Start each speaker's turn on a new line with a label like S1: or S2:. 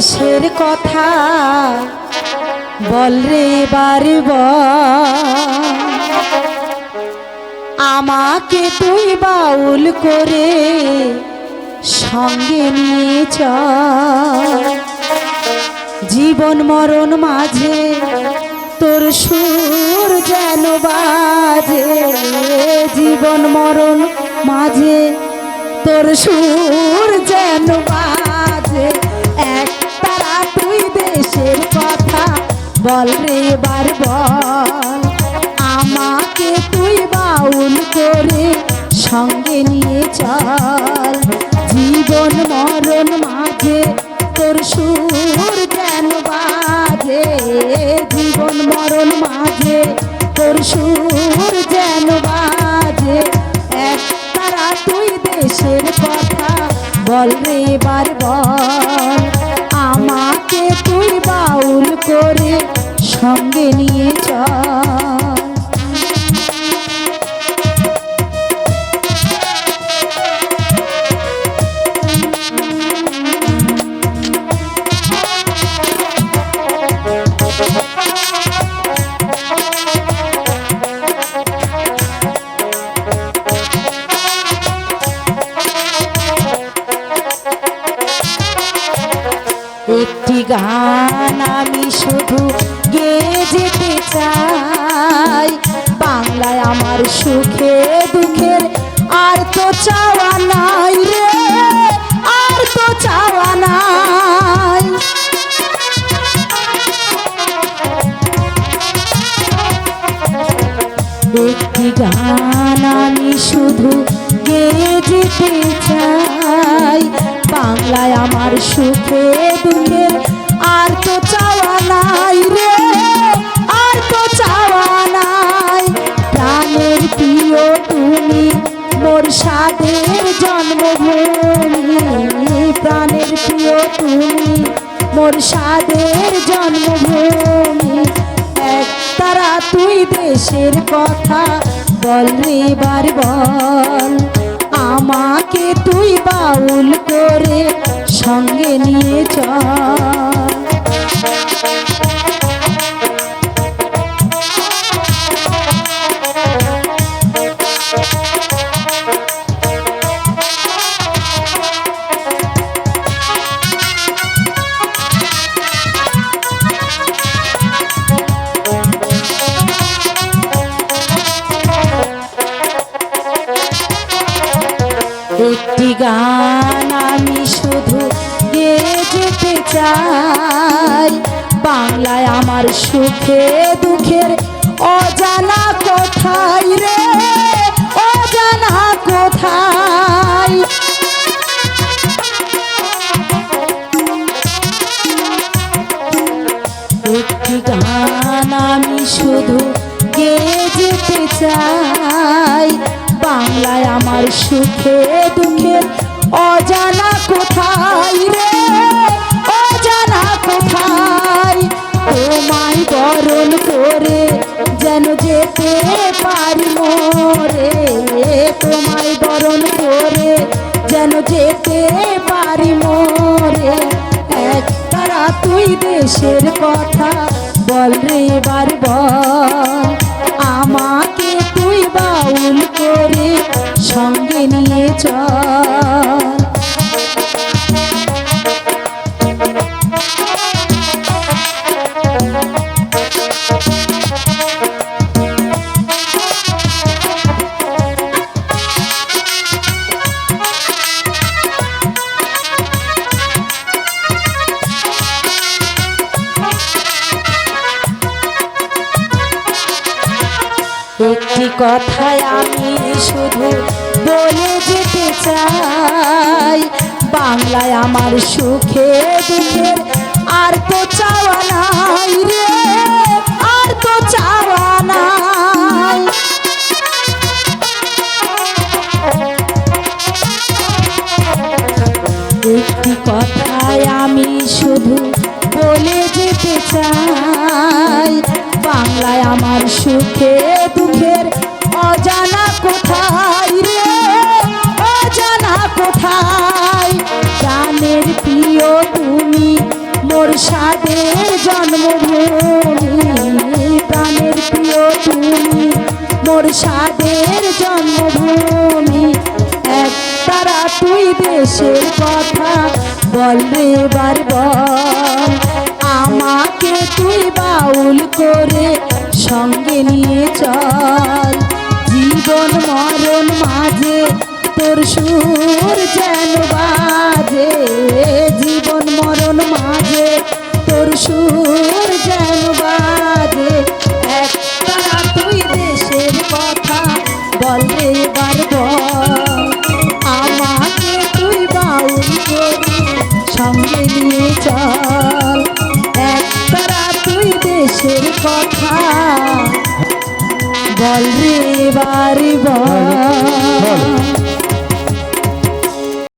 S1: দেশের কথা বল রে বারে আমাকে তুই বাউল করে সঙ্গে নিয়ে চল। জীবন মরণ মাঝে তোর সুর যেন বাজে। জীবন মরণ মাঝে তোর সুর যেন বাজে। বল রে বার বল, আমাকে তুই বাউল করে সঙ্গে নিয়ে চল। জীবন মরণ মাঝে তোর সুর যেন বাজে? জীবন মরণ মাঝে তোর সুর যেন বাজে? এক তারা তুই দেশের কথা বল রে বার বল। করে সঙ্গে নিয়ে গান আমি শুধু গেয়ে যেতে চাই। বাংলায় আমার সুখে দুঃখের আর তো চাওয়া নাই রে, আর তো চাওয়া নাই। একটি গান আমি শুধু গেয়ে যেতে চাই। বাংলায় আমার সুখে দুঃখে আর তো চাওয়া নাই তো চাওয়া নাই। প্রিয় তুমি মোর সাদের জন্মভূমি। প্রাণের প্রিয় তুমি মোর সাদের জন্মভূমি। এক তারা তুই দেশের কথা বল রে বার বল। আমাকে তুই বাউল করে সঙ্গে নিয়ে চল। একটি গান আমি শুধু গেয়ে যেতে চাই। বাংলায় আমার সুখে দুঃখের অজানা কোথায় রে, অজানা কোথায় একটি গান আমি শুধু গেয়ে যেতে চাই। বাংলায় আমার সুখে দুঃখের অজানা কোথায় রে দেশের কথা বল রে আমাকে তুই বাউল করে সঙ্গে নিয়ে চল। একটি কথায় আমি শুধু বলে যেতে চাই। বাংলায় আমার সুখে দুঃখের আর তো চাওয়া নাই রে, আর তো চাওয়া নাই। একটি কথায় আমি শুধু বলে যেতে চাই। বাংলায় আমার সুখে দুঃখের অজানা কোথায় রে? অজানা কোথায়? প্রাণের প্রিয় তুমি মোর সাদের জন্মভূমি। প্রাণের প্রিয় তুমি মোর সাদের জন্মভূমি। এক তারা তুই দেশের কথা বলবে বারবার আমাকে তুই বাউল করে সঙ্গে নিয়ে চল। জীবন মরণ মাঝে তোর সুর কিসের কথা। বল রে বারে বল।